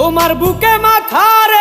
তোমার বুকে মাথা রেখে